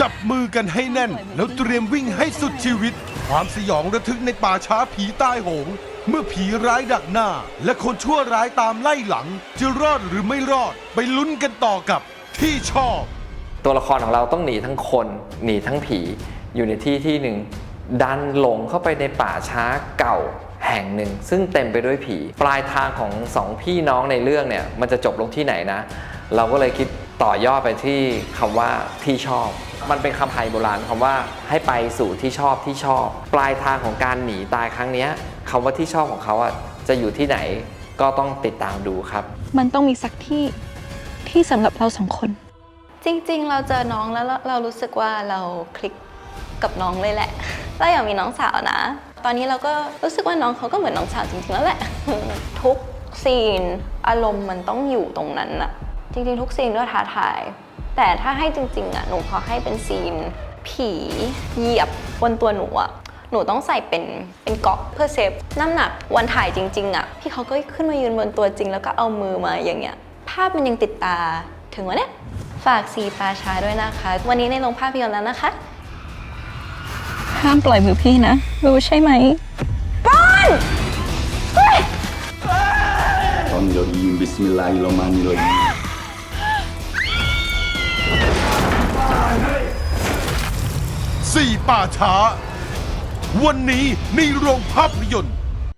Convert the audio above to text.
จับมือกันให้แน่น แล้วเตรียมวิ่งให้สุดชีวิต ความสยองระทึกในป่าช้าผีใต้โหง เมื่อผีร้ายดักหน้า และคนชั่วร้ายตามไล่หลัง จะรอดหรือไม่รอด ไปลุ้นกันต่อกับที่ชอบ ตัวละครของเราต้องหนีทั้งคนหนีทั้งผีอยู่ในที่ที่หนึ่ง ดันหลงเข้าไปในป่าช้าเก่าแห่งหนึ่ง ซึ่งเต็มไปด้วยผี ปลายทางของสองพี่น้องในเรื่องเนี่ยมันจะจบลงที่ไหนนะ เราก็เลยคิดต่อยอดไปที่คำว่าที่ชอบ มันเป็นคำไทยโบราณคำว่าให้ไปสู่ที่ชอบที่ชอบ ปลายทางของการหนีตายครั้งเนี้ยคำว่าที่ชอบของเขาอะจะอยู่ที่ไหนก็ต้องติดตามดูครับ มันต้องมีสักที่ที่สำหรับเราสองคน จริง ๆ เราเจอน้องแล้วเราเรารู้สึกว่าเราคลิกกับน้องเลยแหละเราอยากมีน้องสาวนะ ตอนนี้เราก็รู้สึกว่าน้องเขาก็เหมือนน้องสาวจริงๆแล้วแหละ ทุกซีนอารมณ์มันต้องอยู่ตรงนั้นอะ จริงๆ ทุกซีนก็ท้าทาย แต่ถ้าให้จริงๆอะหนูขอให้เป็นซีน ผีเหยียบบนตัวหนูอะหนูต้องใส่เป็นเป็นเกาะเพื่อเซฟน้ำหนักวันถ่ายจริงๆอะพี่เขาก็ขึ้นมายืนบนตัวจริง แล้วก็เอามือมาอย่างเงี้ย ภาพมันยังติดตาถึงวันเนี้ยฝากสีปลาช้าด้วยนะคะ วันนี้ในโรงภาพยนตร์แล้วนะคะ ห้ามปล่อยมือพี่นะรู้ใช่ไหม Bismillahirrahmanirrahim. Bismillahirrahmanirrahim. สี่ป่าช้า วันนี้ในโรงภาพยนตร์